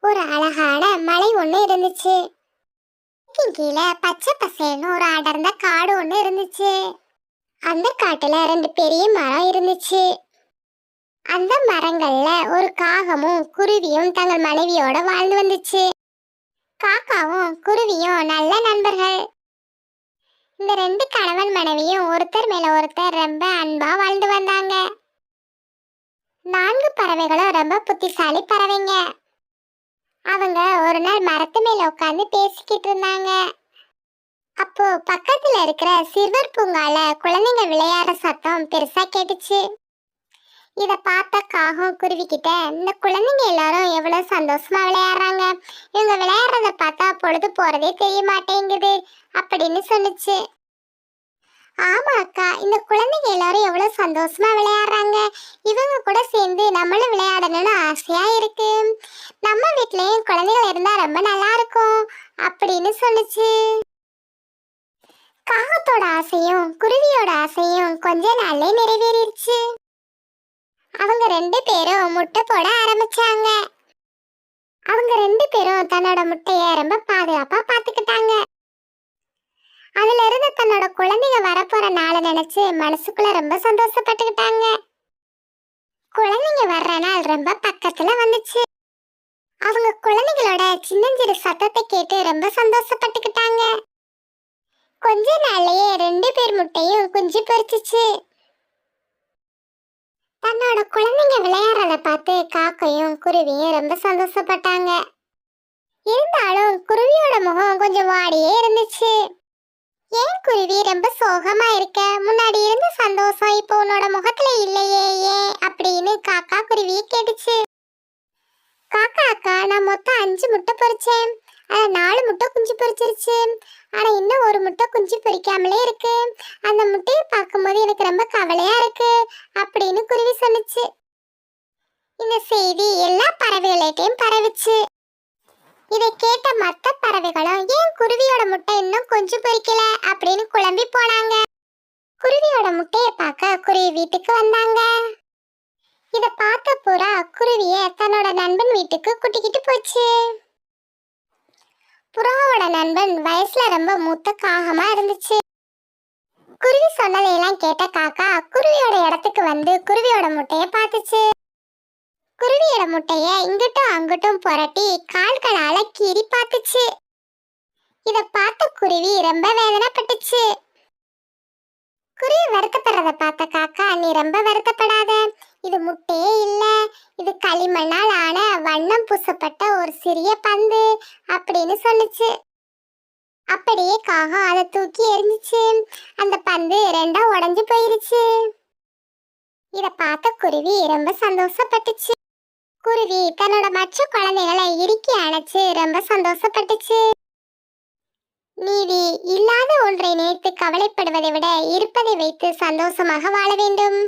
ஒரு அழகான மலை ஒண்ணு இருந்துச்சு. கீழே பச்சை பசேல்னு ஒரு அடர்ந்த காடு ஒண்ணு இருந்துச்சு. அந்த காட்டுல ரெண்டு பெரிய மரம் இருந்துச்சு. அந்த மரங்கள்ல ஒரு காகமும் குருவியும் தங்கள் மனைவியோட வாழ்ந்து வந்துச்சு. காக்காவும் குருவியும் நல்ல நண்பர்கள். இந்த ரெண்டு கணவன் மனைவியும் ஒருத்தர் மேல ஒருத்தர் ரொம்ப அன்பா வாழ்ந்து வந்தாங்க. நான்கு பறவைகளும் ரொம்ப புத்திசாலி பறவைங்க. அவங்க ஒரு நாள் மரத்து மேல உட்காந்து பேசிக்கிட்டு இருந்தாங்க. அப்போ பக்கத்துல இருக்கிற சிறுவர் பூங்கால குழந்தைங்க விளையாடுற சத்தம் பெருசா கேட்டுச்சு. இத பார்த்த காகம் குருவிக்கிட்ட இந்த குழந்தைங்க எல்லாரும் எவ்வளவு சந்தோஷமா விளையாடுறாங்க. இவங்க விளையாடுறத பார்த்தா பொழுது போறதே தெரிய மாட்டேங்குது அப்படின்னு சொன்னுச்சு ஆமா அக்கா இந்த குழந்தைங்க எல்லாரும் எவ்வளவு சந்தோஷமா விளையாடுறாங்க. இவங்க கூட சேர்ந்து நம்மளும் விளையாடணும்னு ஆசையா இருக்கு. நம்ம வீட்லயும் குழந்தைகள் இருந்தா ரொம்ப நல்லா இருக்கும் அப்படின்னு சொல்லுச்சு. காகத்தோட ஆசையும் குருவியோட ஆசையும் கொஞ்ச நாள்ல நிறைவேறிடுச்சு அவங்க ரெண்டு பேரும் முட்டை போட ஆரம்பிச்சாங்க. அவங்க ரெண்டு பேரும் தன்னோட முட்டைய ரொம்ப பாதுகாப்பா பாத்துக்கிட்டாங்க அதுல இருந்து தன்னோட குழந்தைங்க வரப்போற நாளை நினைச்சு மனசுக்குள்ள ரொம்ப சந்தோஷப்பட்டுக்கிட்டாங்க. குழந்தைங்க வர்ற நாள் ரொம்ப பக்கத்துல வந்துச்சு. குழந்தைகளோட சின்னஞ்சிறு சத்தத்தை கேட்டு ரொம்ப சந்தோஷப்பட்டுக்கிட்டாங்க. கொஞ்ச நாள்லயே ரெண்டு பேர் முட்டையும் குஞ்சு பொறிச்சிச்சு தன்னோட குழந்தைங்க விளையாடுறத பார்த்து காக்கையும் குருவியும் ரொம்ப சந்தோஷப்பட்டாங்க. இருந்தாலும் குருவியோட முகம் கொஞ்சம் வாடியே இருந்துச்சு. ஏன் குருவி ரொம்ப சோகமா இருக்க? முன்னாடி இருந்த சந்தோஷம் இப்போ உன்னோட முகத்துல இல்லையே ஏன் அப்படின்னு காக்கா குருவியை கேட்டுச்சு. காக்கா நான் மொத்தம் அஞ்சு முட்டை பொரிச்சேன். ஆனா நாலு முட்டை குஞ்சு பொரிச்சிருச்சு. ஆனால் இன்னும் ஒரு முட்டை குஞ்சு பொரிக்காமலே இருக்கு. அந்த முட்டையை பார்க்கும்போது எனக்கு ரொம்ப கவலையாக இருக்கு அப்படின்னு குருவி சொன்னுச்சு இந்த செய்தி எல்லா பறவைகள்கிட்டையும் பரவுச்சு. இதை கேட்ட மத்த பறவைகளும் ஏன் குருவியோட முட்டை இன்னும் கொஞ்சம் பொரிக்கல? அப்படின்னு குழம்பி போனாங்க. குருவியோட முட்டையை பார்க்க குருவி வீட்டுக்கு வந்தாங்க. இத பார்த்த புறா குருவிய தன்னோட நண்பன் வீட்டுக்கு கூட்டிக்கிட்டு போச்சு. புறாவோட நண்பன் வயசுல ரொம்ப மூத்த காகமா இருந்துச்சு. குருவி சொன்னதையெல்லாம் கேட்ட காக்கா குருவியோட இடத்துக்கு வந்து குருவியோட முட்டைய பார்த்துச்சு. குருவியோட முட்டைய இங்கிட்டும் அங்கிட்டும் புரட்டி கால்களால கீறி பார்த்துச்சு. இத பார்த்த குருவி ரொம்ப வேதனைப்பட்டுச்சு. குருவி வருத்தப்படுறத பார்த்த காக்கா நீ ரொம்ப வருத்தப்படாத. இது முட்டையே இல்லை. இது களிமண்ணால் ஆன வண்ணம் பூசப்பட்ட ஒரு சிறிய பந்து அப்படின்னு சொல்லுச்சு. அப்படியே காகம் அதை தூக்கி எரிஞ்சிச்சு அந்த பந்து ரெண்டா உடஞ்சு போயிருச்சு. இத பார்த்த குருவி ரொம்ப சந்தோஷப்பட்டுச்சு. குருவி தன்னோட மற்ற குழந்தைகளை இறுக்கி அணைச்சு ரொம்ப சந்தோஷப்பட்டுச்சு. நீதி இல்லாத ஒன்றை நினைத்து கவலைப்படுவதை விட இருப்பதை வைத்து சந்தோஷமாக வாழ வேண்டும்.